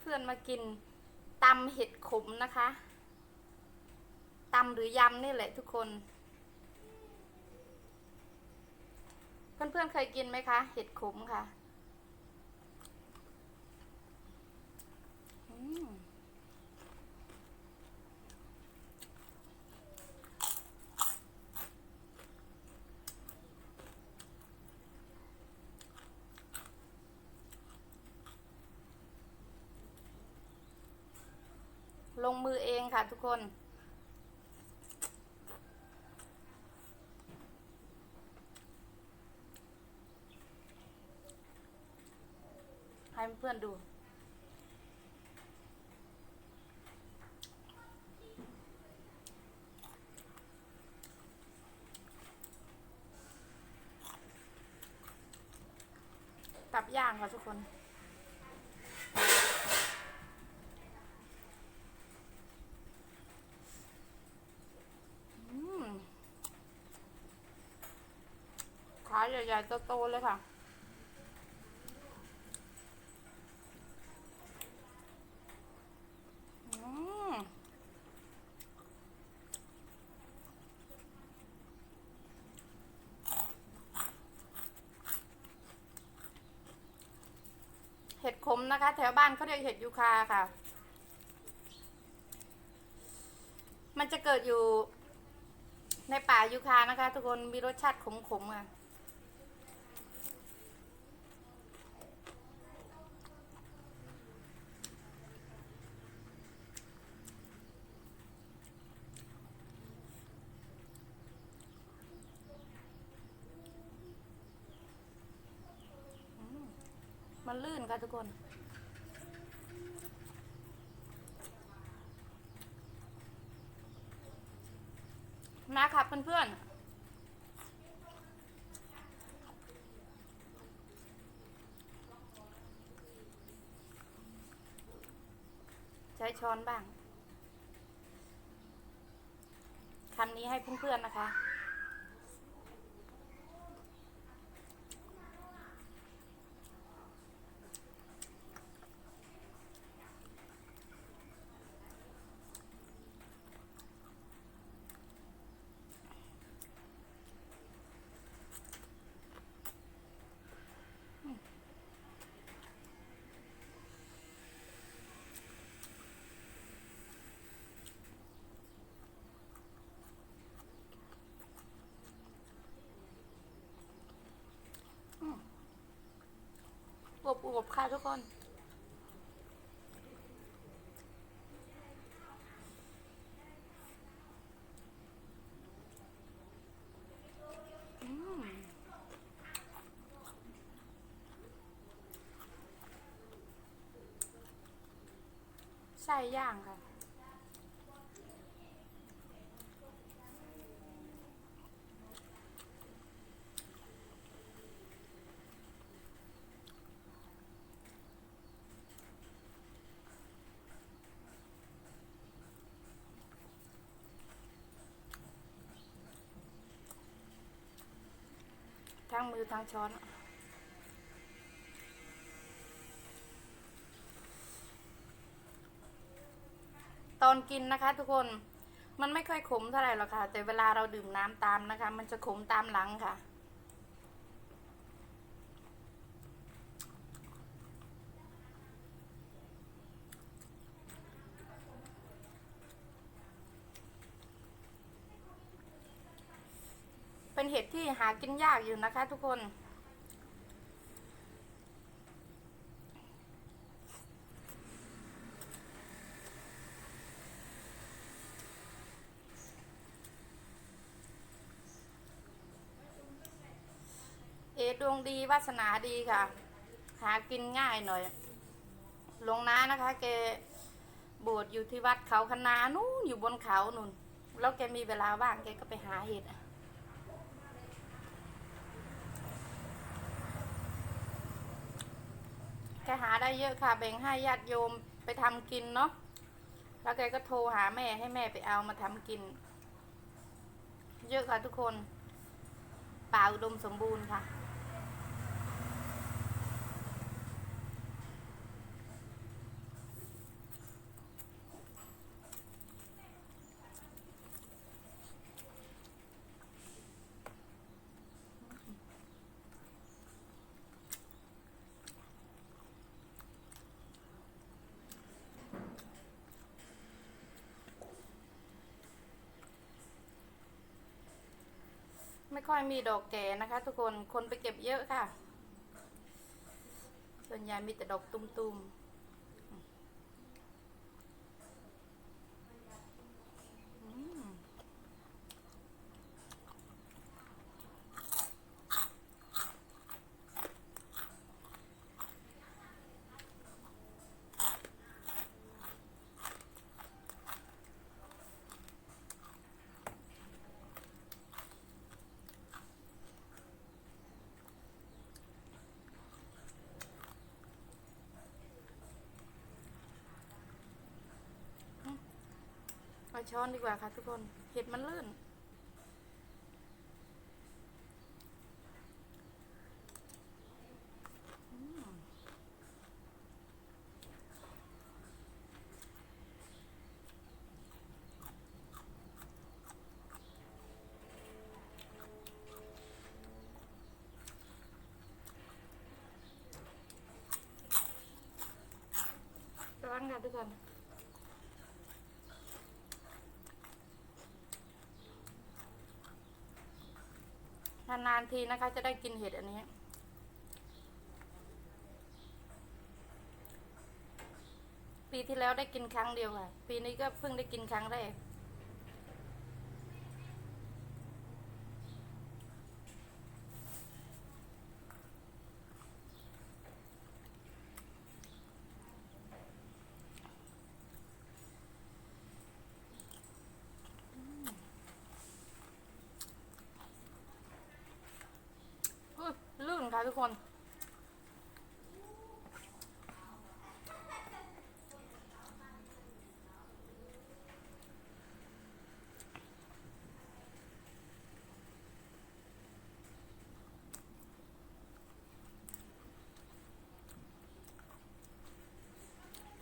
เพื่อนๆมากินตำเห็ดขมนะคะตำหรือยำนี่แหละทุกคน เพื่อนๆเคยกินไหมคะ เห็ดขมค่ะ อืม มือเองค่ะทุกคน ให้เพื่อนดูตับย่างค่ะทุกคน อืมขา ใหญ่ๆโตๆเลยค่ะ เห็ดขมนะคะ แถวบ้านเขาเรียกเห็ดยูคาค่ะ มันจะเกิดอยู่ในป่ายูคานะคะ ทุกคนมีรสชาติขมๆอะ มันลื่นค่ะทุกคนมาค่ะเพื่อนๆใช้ช้อนบ้างคำนี้ให้เพื่อนๆนะคะ อุบอวบๆค่ะทุกคนอืมไส้ย่างค่ะ ทั้งมือทั้งช้อน ตอนกินนะคะทุกคนมันไม่ค่อยขมเท่าไหร่หรอกค่ะ แต่เวลาเราดื่มน้ำตามนะคะ มันจะขมตามหลังค่ะ เห็ดที่หากินยากอยู่นะคะ ทุกคน เอดวงดีวาสนาดีค่ะ หากินง่ายหน่อย ลงน้านะคะแกบวชอยู่ที่วัดเขาคณานู่นอยู่บนเขานู่น แล้วแกมีเวลาว่างแกก็ไปหาเห็ด หาได้เยอะค่ะ แบ่งให้ญาติโยมไปทำกินเนาะแล้วแกก็โทรหาแม่ให้แม่ไปเอามาทำกิน เยอะค่ะทุกคนป่าอุดมสมบูรณ์ค่ะ ไม่ค่อยมีดอกแก่นะคะ ทุกคนคนไปเก็บเยอะค่ะ ส่วนใหญ่มีแต่ดอกตุ้มๆอืม เอา ช้อนดีกว่าค่ะทุกคน เห็ดมันลื่น ร้อนค่ะทุกคน นานๆทีนะคะ จะได้กินเห็ดอันนี้ ปีที่แล้วได้กินครั้งเดียวค่ะ ปีนี้ก็เพิ่งได้กินครั้งแรก อุ๊ยลื่นค่ะ ทุกคน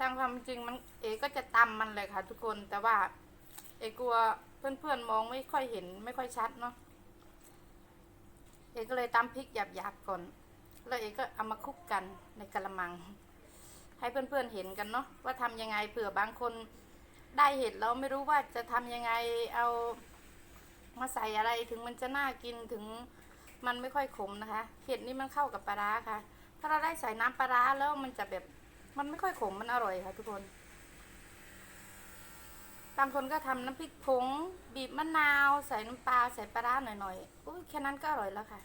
ตามความจริงมันเอก็จะตำมันเลยค่ะ ทุกคน แต่ว่า เอกลัวเพื่อนๆมองไม่ค่อยเห็นไม่ค่อยชัดเนาะเอกก็เลยตำพริกหยาบๆก่อน แล้วเอกก็เอามาคลุกกันในกระมัง ให้เพื่อนๆเห็นกันเนาะว่าทำยังไงเผื่อบางคนได้เห็ดแล้วไม่รู้ว่าจะทำยังไงเอามาใส่อะไรถึงมันจะน่ากินถึงมันไม่ค่อยขมนะคะ เห็ดนี่มันเข้ากับปลาร้าค่ะ ถ้าเราได้ใส่น้ำปลาร้าแล้วมันจะแบบมันไม่ค่อยขมมันอร่อยค่ะทุกคนบางคนก็ทำน้ำพริกผงบีบมะนาว ใส่น้ำปลาใส่ปลาร้าหน่อยๆอุ้ยแค่นั้นก็อร่อยแล้วค่ะ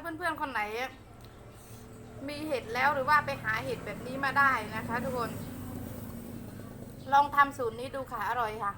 เพื่อนๆคนไหน มีเห็ดแล้วหรือว่าไปหาเห็ดแบบนี้มาได้นะคะ ทุกคน ลองทำสูตรนี้ดูค่ะ อร่อยค่ะ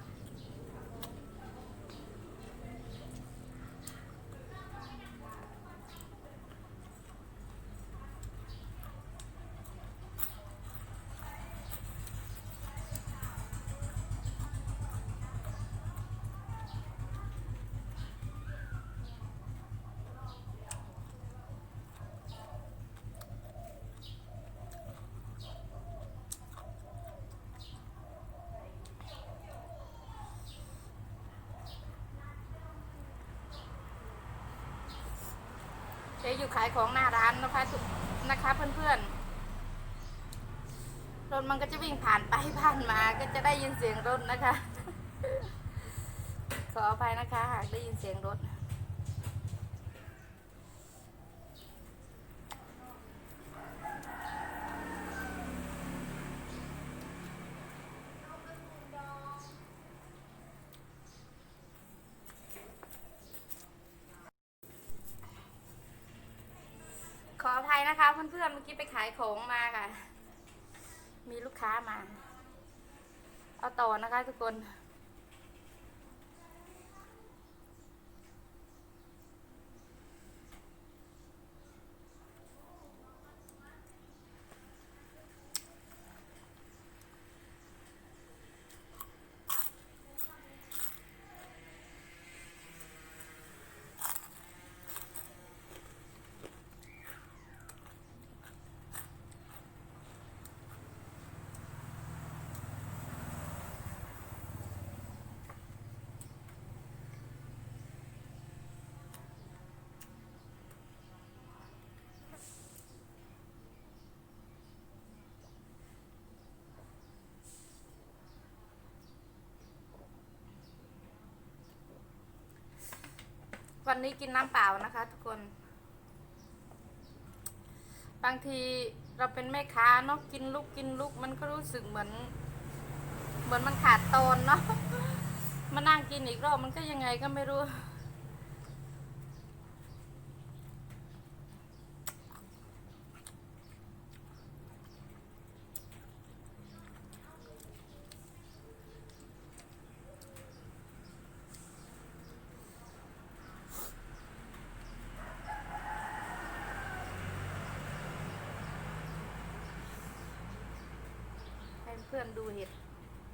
เจ๊อยู่ขายของหน้าร้านนะคะทุกนะคะเพื่อนๆ รถมันก็จะวิ่งผ่านไปผ่านมาก็จะได้ยินเสียงรถนะคะ ขออภัยนะคะหากได้ยินเสียงรถ ขออภัยนะคะเพื่อนๆเมื่อกี้ไปขายของมาค่ะ มีลูกค้ามา เอาต่อนะคะทุกคน วันนี้กินน้ำเปล่านะคะ ทุกคน บางทีเราเป็นแม่ค้าเนาะกินลูกกินลูกมันก็รู้สึกเหมือน เหมือนมันขาดตอนเนาะมานั่งกินอีกรอบมันก็ยังไงก็ไม่รู้ ให้เพื่อนดูเห็ด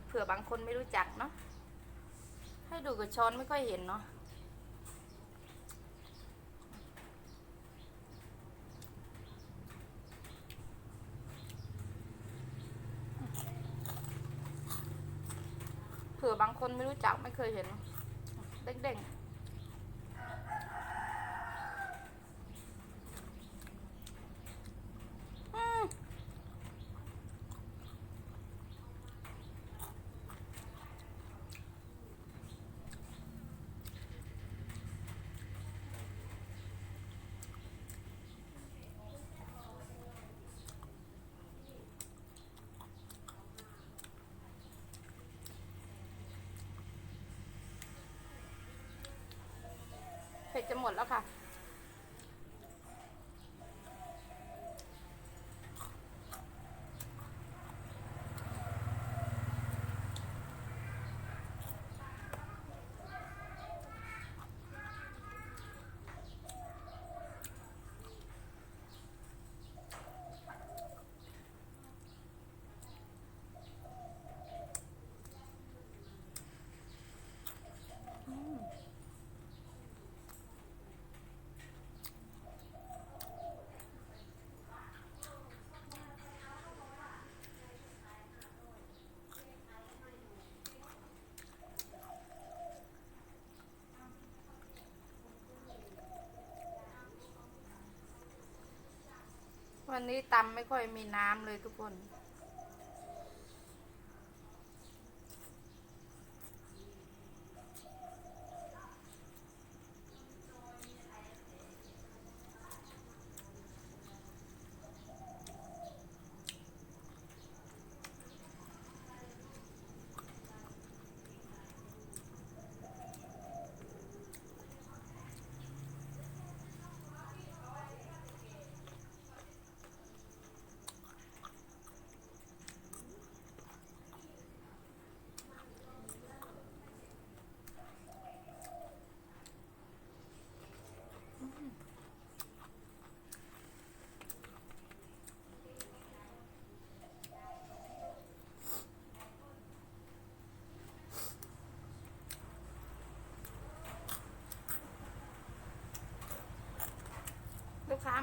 เผื่อบางคนไม่รู้ จักเนาะให้ดูกับช้อนไม่ค่อยเห็นเนาะเผื่อบางคนไม่รู้จักไม่เคยเห็น เด้งๆ ดจะหมดแล้วค่ะ วันนี้ตำไม่ค่อยมีน้ำเลยทุกคน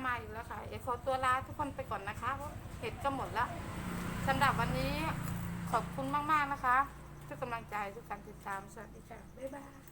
มาอยู่แล้วค่ะ เอกขอตัวลาทุกคนไปก่อนนะคะเพราะเห็ดก็หมดแล้วสำหรับวันนี้ขอบคุณมาก ๆ นะคะทุกกำลังใจทุกการติดตาม สวัสดีค่ะ บ๊ายบาย